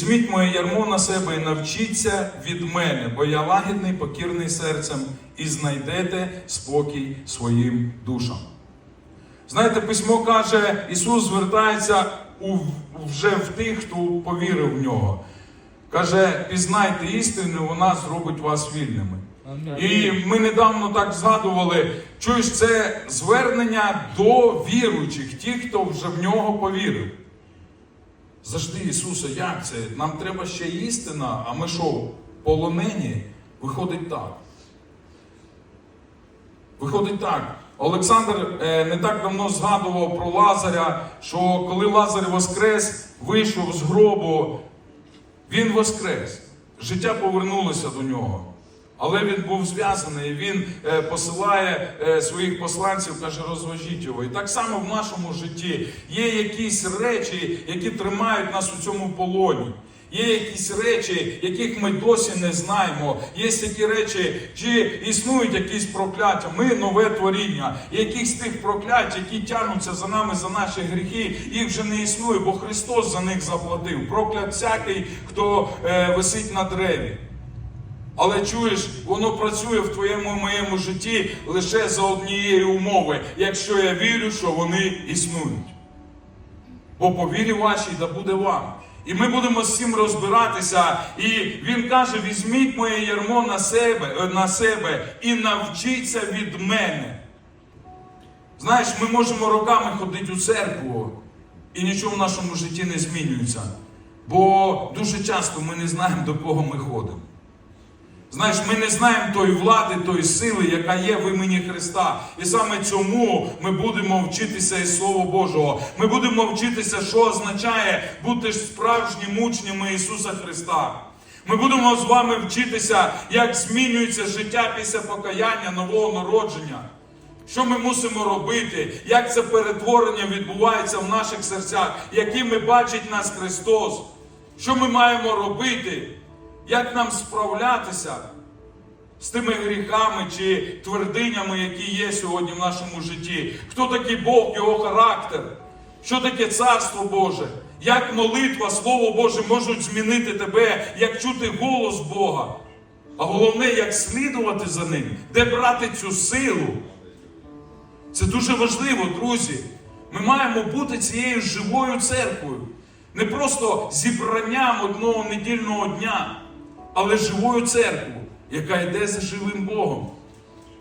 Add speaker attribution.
Speaker 1: Візьміть моє ярмо на себе і навчіться від мене, бо я лагідний, покірний серцем, і знайдете спокій своїм душам. Знаєте, письмо каже, Ісус звертається у, вже в тих, хто повірив в нього. Каже, пізнайте істину, вона зробить вас вільними. І ми недавно так згадували, чуєш, це звернення до віруючих, ті, хто вже в нього повірив. Завжди, Ісусе, як це? Нам треба ще істина, а ми що, полонені? Виходить так. Виходить так. Олександр е, не так давно згадував про Лазаря, що коли Лазар воскрес, вийшов з гробу, він воскрес. Життя повернулося до нього. Але він був зв'язаний, він е, посилає е, своїх посланців, каже, розважіть його. І так само в нашому житті є якісь речі, які тримають нас у цьому полоні. Є якісь речі, яких ми досі не знаємо. Є такі речі, чи існують якісь прокляття. Ми нове творіння. Якісь тих проклять, які тягнуться за нами за наші гріхи, їх вже не існує, бо Христос за них заплатив. Проклят всякий, хто е, висить на древі. Але чуєш, воно працює в твоєму моєму житті лише за однієї умови, якщо я вірю, що вони існують. Бо по вірі вашій да буде вам. І ми будемо з цим розбиратися. І він каже: візьміть моє ярмо на себе, е, на себе і навчіться від мене. Знаєш, ми можемо роками ходити у церкву, і нічого в нашому житті не змінюється. Бо дуже часто ми не знаємо, до кого ми ходимо. Знаєш, ми не знаємо тої влади, тої сили, яка є в імені Христа. І саме цьому ми будемо вчитися із Слова Божого. Ми будемо вчитися, що означає бути справжніми учнями Ісуса Христа. Ми будемо з вами вчитися, як змінюється життя після покаяння нового народження. Що ми мусимо робити, як це перетворення відбувається в наших серцях, якими бачить нас Христос. Що ми маємо робити? Як нам справлятися з тими гріхами чи твердинями, які є сьогодні в нашому житті? Хто такий Бог, його характер? Що таке Царство Боже? Як молитва, Слово Боже можуть змінити тебе, як чути голос Бога? А головне, як слідувати за ним, де брати цю силу? Це дуже важливо, друзі. Ми маємо бути цією живою церквою. Не просто зібранням одного недільного дня, але живою церкву, яка йде за живим Богом.